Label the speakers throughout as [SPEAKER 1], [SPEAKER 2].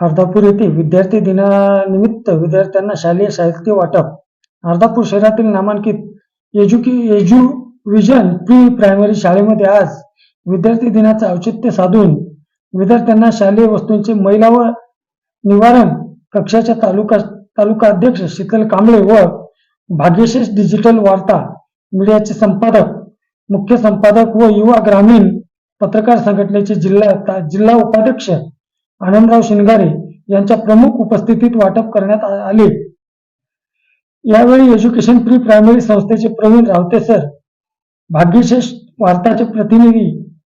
[SPEAKER 1] अर्धापूर येथे विद्यार्थी दिनानिमित्त विद्यार्थ्यांना शालेय साहित्य वाटप. अर्धापूर शहरातील नामांकित एज्युके विजन प्री प्रायमरी शाळेमध्ये आज विद्यार्थी दिनाचं औचित्य साधून विद्यार्थ्यांना शालेय वस्तूंचे महिला व निवारण कक्षाच्या तालुका तालुका अध्यक्ष शीतल कांबळे व भाग्यशेष डिजिटल वार्ता मीडियाचे संपादक मुख्य संपादक व युवा ग्रामीण पत्रकार संघटनेचे जिल्हा जिल्हा उपाध्यक्ष आनंदराव शिंगारे यांच्या प्रमुख उपस्थितीत वाटप करण्यात आले. यावेळी एज्युकेशन प्री प्रायमरी संस्थेचे प्रवीण रावते सर भाग्यशेष वार्ताचे प्रतिनिधी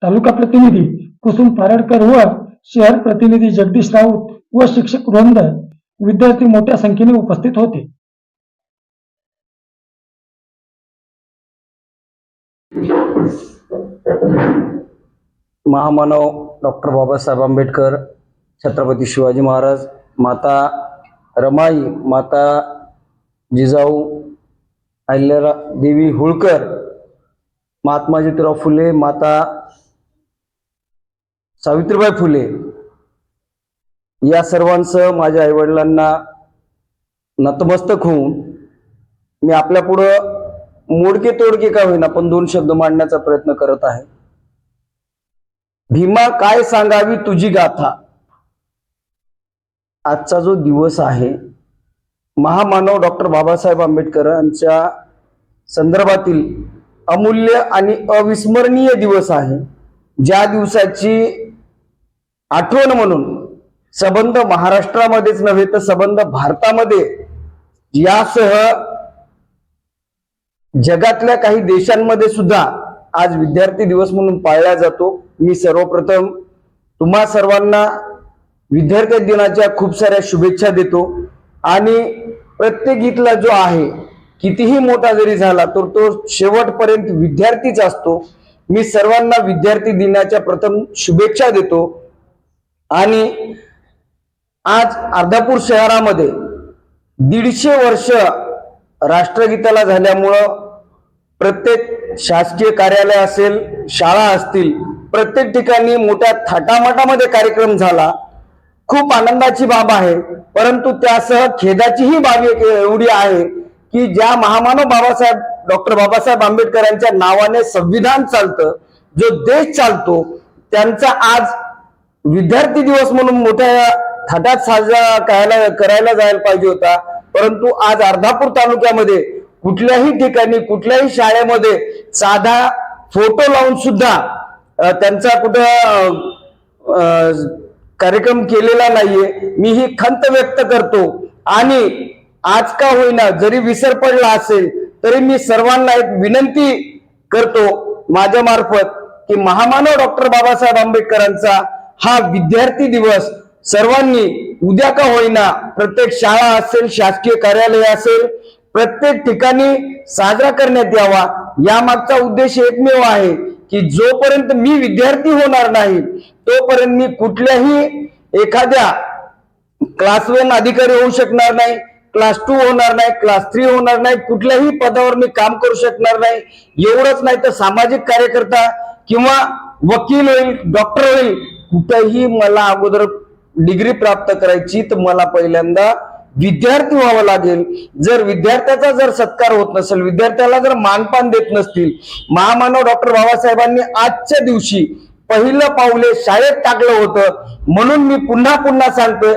[SPEAKER 1] तालुका प्रतिनिधी कुसुम पारडकर व शहर प्रतिनिधी जगदीश राऊत व शिक्षक वृंद विद्यार्थी मोठ्या संख्येने उपस्थित होते.
[SPEAKER 2] महामानव डॉक्टर बाबासाहेब आंबेडकर छत्रपती शिवाजी महाराज माता रमाई माता जिजाऊ अहिल्यारा देवी होळकर महात्मा ज्योतिराव फुले माता सावित्रीबाई फुले या सर्वांसह माझ्या आईवडिलांना नतमस्तक होऊन मी आपल्या पुढं मोडके तोडके का होईना पण दोन शब्द मांडण्याचा प्रयत्न करत आहे. भीमा काय सांगावी तुझी गाथा? आजचा जो दिवस आहे महामानव डॉक्टर बाबासाहेब आंबेडकरांच्या संदर्भातील अमूल्य आणि अविस्मरणीय दिवस आहे. ज्या दिवसाची आठवण म्हणून सबंध महाराष्ट्रामध्येच नव्हे तर सबंध भारतामध्ये यासह जगातल्या काही देशांमध्ये सुद्धा आज विद्यार्थी दिवस म्हणून पाळला जातो. मी सर्वप्रथम तुम्हा सर्वांना विद्यार्थी दिनाच्या खूप साऱ्या शुभेच्छा देतो. आणि प्रत्येक इथला जो आहे कितीही मोठा जरी झाला तर तो शेवटपर्यंत विद्यार्थीच असतो. मी सर्वांना विद्यार्थी दिनाच्या प्रथम शुभेच्छा देतो. आणि आज अर्धापूर शहरामध्ये दीडशे वर्ष राष्ट्रगीताला झाल्यामुळं प्रत्येक शासकीय कार्यालय असेल शाळा असतील प्रत्येक ठिकाणी मोठ्या थाटामाटामध्ये कार्यक्रम झाला. खूप आनंदाची बाब आहे. परंतु त्यासह खेदाचीही बाब एक एवढी आहे की ज्या महामानव बाबासाहेब डॉक्टर बाबासाहेब आंबेडकरांच्या नावाने संविधान चालतं जो देश चालतो त्यांचा आज विद्यार्थी दिवस म्हणून मोठ्या थाटात साजरा करायला करायला जायला पाहिजे होता. परंतु आज अर्धापूर तालुक्यामध्ये कुठल्याही ठिकाणी कुठल्याही शाळेमध्ये साधा फोटो लावून सुद्धा त्यांचा कुठं कार्यक्रम केलेला नाहीये. मी ही खंत व्यक्त करतो. आणि आज का होईना जरी विसर पडला असेल तरी मी सर्वांना एक विनंती करतो माझ्या मार्फत की महामानव डॉक्टर बाबासाहेब आंबेडकरांचा हा विद्यार्थी दिवस सर्वांनी उद्या का होईना प्रत्येक शाळा असेल शासकीय कार्यालय असेल प्रत्येक ठिकाणी साजरा करण्यात यावा. यामागचा उद्देश एकमेव आहे की जोपर्यंत मी विद्यार्थी होणार नाही तोपर्यंत मी कुठल्याही एखाद्या क्लास वन अधिकारी होऊ शकणार नाही क्लास टू होणार नाही क्लास थ्री होणार नाही कुठल्याही पदावर मी काम करू शकणार नाही. एवढंच नाही तर सामाजिक कार्यकर्ता किंवा वकील होईल डॉक्टर होईल कुठेही मला अगोदर डिग्री प्राप्त करायची तर मला पहिल्यांदा विद्यार्थी व्हावं लागेल. जर विद्यार्थ्याचा जर सत्कार होत नसेल विद्यार्थ्याला जर मानपान देत नसतील महामानव डॉक्टर बाबासाहेबांनी आजच्या दिवशी पहिलं पाऊले शाळेत टाकलं होतं. म्हणून मी पुन्हा पुन्हा सांगतोय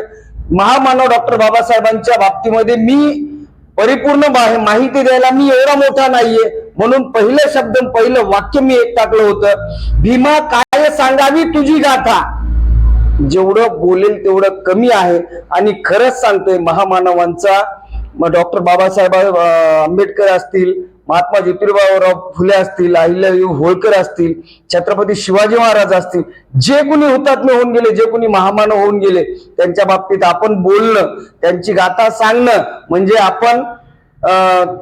[SPEAKER 2] महामानव डॉक्टर बाबासाहेबांच्या बाबतीमध्ये मी परिपूर्ण माहिती द्यायला मी एवढा मोठा नाहीये. म्हणून पहिलं शब्द पहिलं वाक्य मी एक टाकलं होतं. भीमा काय सांगावी तुझी गाथा? जेवढं बोलेल तेवढं कमी आहे. आणि खरंच सांगतोय महामानवांचा डॉक्टर बाबासाहेब आंबेडकर असतील महात्मा ज्योतिरावराव फुले असतील अहिल्यादेवी होळकर असतील छत्रपती शिवाजी महाराज असतील जे कुणी हुतात्मे होऊन गेले जे कुणी महामानव होऊन गेले त्यांच्या बाबतीत आपण बोलणं त्यांची गाथा सांगणं म्हणजे आपण अं,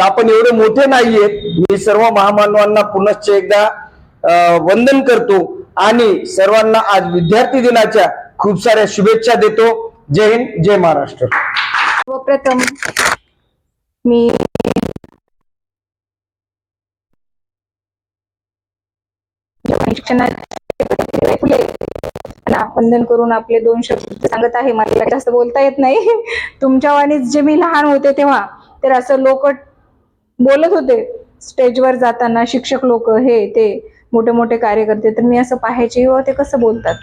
[SPEAKER 2] आपण एवढे मोठे नाहीयेत. मी सर्व महामानवांना पुनश्च एकदा वंदन करतो आणि सर्वांना आज विद्यार्थी दिनाच्या खूप साऱ्या शुभेच्छा देतो. जय हिंद जय महाराष्ट्र.
[SPEAKER 3] सर्वप्रथम मी शिक्षणाचे फुले करून आपले दोन शब्द सांगत आहे. मला जास्त बोलता येत नाही. तुमच्या वाणीच जे मी लहान होते तेव्हा तर असं लोक बोलत होते. स्टेजवर जाताना शिक्षक लोक हे ते मोठे मोठे कार्यकर्ते तर मी असं पाहायचे हो ते कसं बोलतात?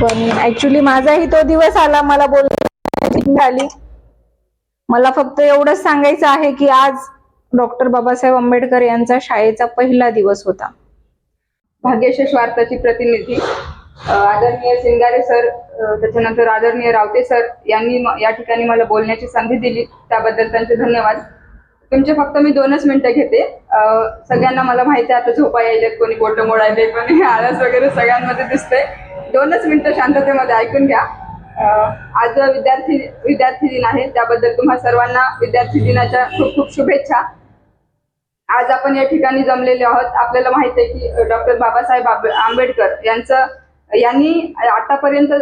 [SPEAKER 3] पण ऍक्च्युली माझाही तो दिवस आला मला बोल झाली. मला फक्त एवढंच सांगायचं आहे की आज डॉक्टर बाबासाहेब आंबेडकर यांचा शाळेचा पहिला दिवस होता.
[SPEAKER 4] भाग्यशेष वार्ताची प्रतिनिधी आदरणीय सिंगारे सर त्याच्यानंतर आदरणीय रावते सर यांनी या ठिकाणी मला बोलण्याची संधी दिली. त्याबद्दल त्यांचे धन्यवाद. तुमचे फक्त मी दोनच मिनिटं घेते. सगळ्यांना मला माहिती आहे आता झोपा यायलेत कोणी बोटं मोडायले कोणी आळस वगैरे सगळ्यांमध्ये दिसते दोनच मिनिटं शांततेमध्ये ऐकून घ्या. आज विद्यार्थी विद्यार्थी दिन आहे त्याबद्दल तुम्हा सर्वांना विद्यार्थी दिनाच्या खूप खूप शुभेच्छा. आज आपण या ठिकाणी जमलेले आहोत. आपल्याला माहीत आहे की डॉक्टर बाबासाहेब आंबेडकर यांचं यांनी आतापर्यंत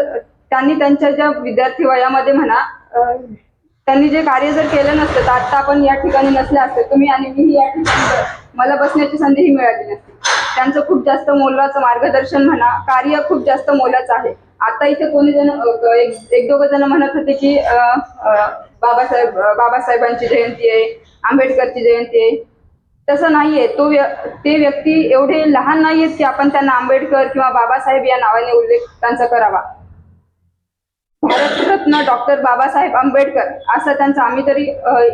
[SPEAKER 4] त्यांनी त्यांच्या ज्या विद्यार्थी वयामध्ये म्हणा त्यांनी जे कार्य जर केलं नसतं तर आता आपण या ठिकाणी नसले असते. तुम्ही आणि मीही या ठिकाणी मला बसण्याची संधीही मिळाली नसती. त्यांचं खूप जास्त मोलाचं मार्गदर्शन म्हणा कार्य खूप जास्त मोलाचं आहे. आता इथे कोणी जण एक दोघं जण म्हणत होते की बाबासाहेब बाबासाहेबांची जयंती आहे आंबेडकरची जयंती आहे. तसं नाहीये. तो व्य- ते व्यक्ती एवढे लहान नाहीयेत की आपण त्यांना आंबेडकर किंवा बाबासाहेब या नावाने उल्लेख त्यांचा करावा. भारतरत्न डॉक्टर बाबासाहेब आंबेडकर असं त्यांचं आम्ही तरी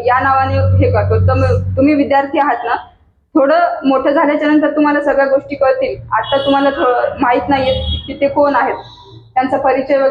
[SPEAKER 4] या नावाने हे करतो. तर तुम्ही विद्यार्थी आहात ना थोडं मोठं झाल्याच्यानंतर तुम्हाला सगळ्या गोष्टी कळतील. आता तुम्हाला माहीत नाहीये की ते कोण आहेत. त्यांचा परिचय वगैरे